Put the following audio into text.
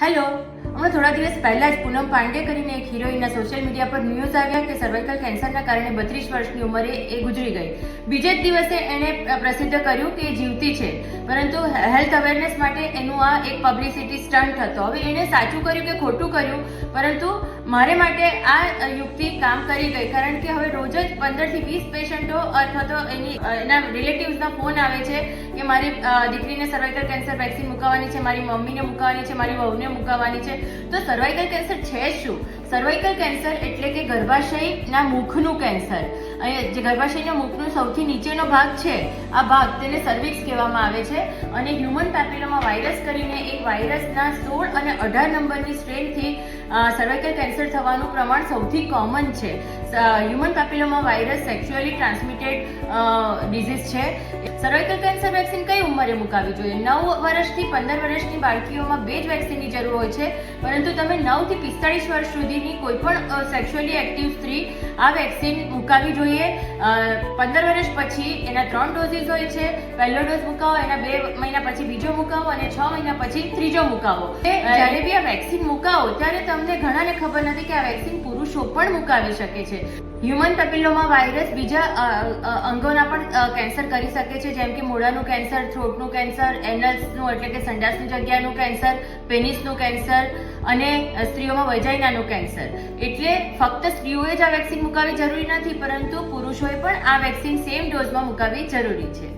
Hello હમણાં થોડા દિવસ પહેલા જ પૂનમ પાંડે કરીને એક હિરોઈનના સોશિયલ મીડિયા પર ન્યૂઝ આવ્યા કે સર્વાઇકલ કેન્સરના કારણે બત્રીસ વર્ષની ઉંમરે એ ગુજરી ગઈ. બીજે જ દિવસે એણે પ્રસિદ્ધ કર્યું કે જીવતી છે. પરંતુ હેલ્થ અવેરનેસ માટે એનું આ એક પબ્લિસિટી સ્ટન્ટ હતો. હવે એણે સાચું કર્યું કે ખોટું કર્યું? પરંતુ મારે માટે આ યુક્તિ કામ કરી ગઈ. કારણ કે હવે રોજ જ પંદરથી વીસ પેશન્ટો અથવા તો એની, એના રિલેટિવ્સના ફોન આવે છે કે મારી દીકરીને સર્વાઇકલ કેન્સર વેક્સિન મુકાવવાની છે, મારી મમ્મીને મુકાવવાની છે, મારી વહુને મુકાવવાની છે. તો સર્વાઇકલ કેન્સર છે શું? સર્વાઇકલ કેન્સર એટલે કે ગર્ભાશયના મુખનું કેન્સર જે ગર્ભાશયના મુખનો સૌથી નીચેનો ભાગ છે, આ ભાગ તેને સર્વિક્સ કહેવામાં આવે છે અને હ્યુમન પેપિલોમા વાયરસ કરીને એક વાયરસના સોળ અને અઢાર નંબરની સ્ટ્રેનથી સર્વાઇકલ કેન્સર થવાનું પ્રમાણ સૌથી કોમન છે. Human papilloma virus sexually transmitted disease છે. સર્વાઇકલ કેન્સર વેક્સિન કઈ ઉંમરે મુકાવવી જોઈએ? નવ વર્ષથી પંદર વર્ષની બાળકીઓમાં બે જ વેક્સિનની જરૂર હોય છે, પરંતુ તમે નવથી પિસ્તાળીસ વર્ષ સુધીની કોઈ પણ સેક્સ્યુઅલી એક્ટિવ સ્ત્રી આ વેક્સિન મુકાવવી જોઈએ. અ, પંદર વર્ષ પછી એના ત્રણ ડોઝીસ હોય છે. પહેલો ડોઝ મુકાવો એના બે મહિના પછી બીજો મુકાવો અને છ મહિના પછી ત્રીજો મુકાવો. જ્યારે બી આ વેક્સિન મુકાવો ત્યારે તમને ઘણાને ખબર નથી કે આ વેક્સિન પુરુષો પણ મુકાવી શકે છે. હ્યુમન પેપિલોમા વાયરસ બીજા અંગોના પણ કેન્સર કરી શકે છે. જેમ કે મોઢાનું કેન્સર થ્રોટનું કેન્સર એનલ્સનું એટલે કે સંડાસની જગ્યાનું કેન્સર પેનિસનું કેન્સર અને સ્ત્રીઓમાં વજાઇનાનું કેન્સર એટલે ફક્ત સ્ત્રીઓએ જ આ વેક્સિન મુકાવી જરૂરી નથી, પરંતુ પુરુષોએ પણ આ વેક્સિન સેમ ડોઝમાં મુકાવી જરૂરી છે.